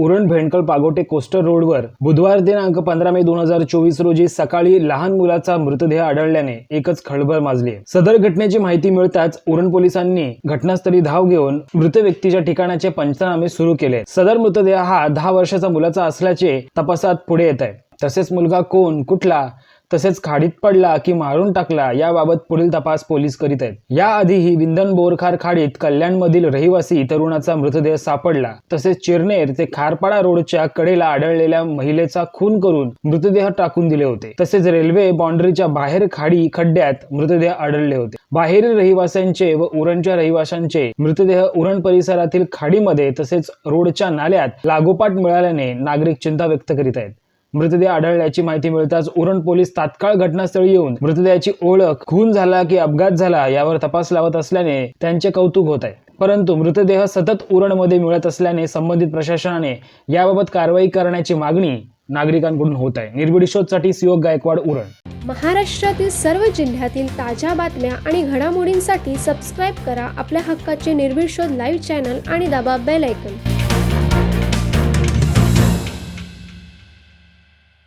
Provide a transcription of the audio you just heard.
Uran Bhendkhal Pagote coastal रोडवर बुधवार दिनांक पंधरा मे दोन हजार चोवीस रोजी सकाळी लहान मुलाचा मृतदेह आढळल्याने एकच खळबळ माजली सदर घटनेची माहिती मिळताच उरण पोलिसांनी घटनास्थळी धाव घेऊन मृत व्यक्तीच्या ठिकाणाचे पंचनामे सुरू केले. सदर मृतदेह हा दहा वर्षाचा मुलाचा असल्याचे तपासात पुढे येत आहे. तसेच मुलगा कोण कुठला तसेच खाडीत पडला की मारून टाकला याबाबत पुढील तपास पोलीस करीत आहेत. याआधीही विंधन बोरखार खाडीत कल्याणमधील रहिवासी तरुणाचा मृतदेह सापडला. तसेच चिरनेर ते खारपाडा रोडच्या कडेला आढळलेल्या महिलेचा खून करून मृतदेह टाकून दिले होते. तसेच रेल्वे बाउंड्रीच्या बाहेर खाडी खड्ड्यात मृतदेह आढळले होते. बाहेरील रहिवाशांचे व उरणच्या रहिवाशांचे मृतदेह उरण परिसरातील खाडीमध्ये तसेच रोडच्या नाल्यात लागोपाठ मिळाल्याने नागरिक चिंता व्यक्त करीत आहेत. मृतदेह आढळल्याची माहिती मिळताच उरण पोलीस तात्काळ घटनास्थळी येऊन मृतदेहाची ओळख खून झाला की अपघात झाला यावर तपास लावत असल्याने त्यांचे कौतुक होत आहे. परंतु मृतदेह सतत उरणमध्ये मिळत असल्याने संबंधित प्रशासनाने याबाबत कारवाई करण्याची मागणी नागरिकांकडून होत आहे. निर्भीड शोधसाठी सुयोग गायकवाड उरण. महाराष्ट्रातील सर्व जिल्ह्यातील ताज्या बातम्या आणि घडामोडींसाठी सबस्क्राईब करा आपल्या हक्काचे निर्भीड शोध लाईव्ह चॅनल आणि दाबा बेल ऐकन